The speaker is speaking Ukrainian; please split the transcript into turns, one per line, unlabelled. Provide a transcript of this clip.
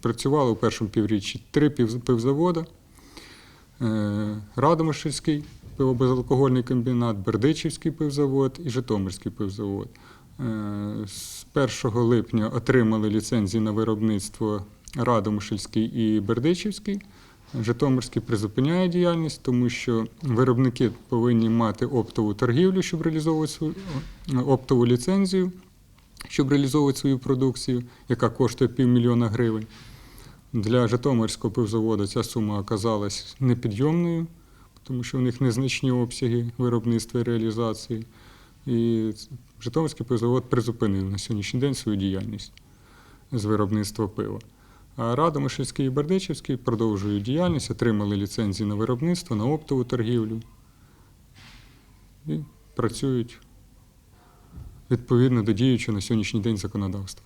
Працювали у першому півріччі три пів- пивзавода. Е, Радомишльський пивобезалкогольний комбінат, Бердичівський пивзавод і Житомирський пивзавод. Е, З 1 липня отримали ліцензії на виробництво Радомишльський і Бердичівський. Житомирський призупиняє діяльність, тому що виробники повинні мати оптову торгівлю, щоб реалізовувати свою е, оптову ліцензію, щоб реалізовувати свою продукцію, яка коштує півмільйона гривень. Для Житомирського пивзаводу ця сума оказалась непідйомною, тому що в них незначні обсяги виробництва і реалізації. І Житомирський пивзавод призупинив на сьогоднішній день свою діяльність з виробництва пива. А Радомишльський і Бердичівський продовжують діяльність, отримали ліцензії на виробництво, на оптову торгівлю і працюють відповідно до діючого на сьогоднішній день законодавства.